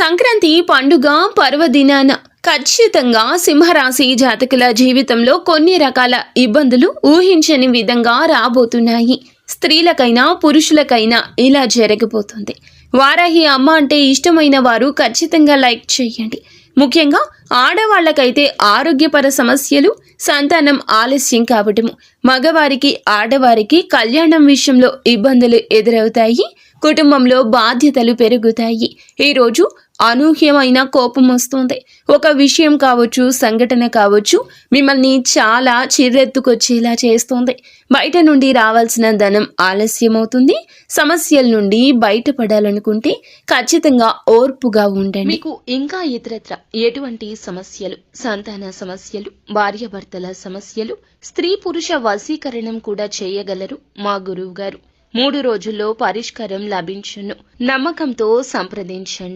సంక్రాంతి పండుగ పర్వదినాన ఖచ్చితంగా సింహరాశి జాతకుల జీవితంలో కొన్ని రకాల ఇబ్బందులు ఊహించని విధంగా రాబోతున్నాయి. స్త్రీలకైనా పురుషులకైనా ఇలా జరగబోతుంది. వారాహి అమ్మ అంటే ఇష్టమైన వారు ఖచ్చితంగా లైక్ చేయండి. ముఖ్యంగా ఆడవాళ్ళకైతే ఆరోగ్యపర సమస్యలు సంతానం ఆలస్యం కావటము మగవారికి ఆడవారికి కళ్యాణం విషయంలో ఇబ్బందులు ఎదురవుతాయి కుటుంబంలో బాధ్యతలు పెరుగుతాయి. ఈరోజు అనూహ్యమైన కోపం వస్తుంది. ఒక విషయం కావచ్చు సంఘటన కావచ్చు మిమ్మల్ని చాలా చిర్రెత్తుకొచ్చేలా చేస్తుంది. బయట నుండి రావాల్సిన ధనం ఆలస్యమవుతుంది. సమస్యల నుండి బయటపడాలనుకుంటే ఖచ్చితంగా ఓర్పుగా ఉండండి. మీకు ఇంకా ఇతరత్ర ఎటువంటి సమస్యలు సంతాన సమస్యలు భార్యాభర్తల సమస్యలు స్త్రీ పురుష వశీకరణం కూడా చేయగలరు? మా గురువు గారు మూడు రోజుల్లో పరిష్కారం లభించును. నమ్మకంతో సంప్రదించండి.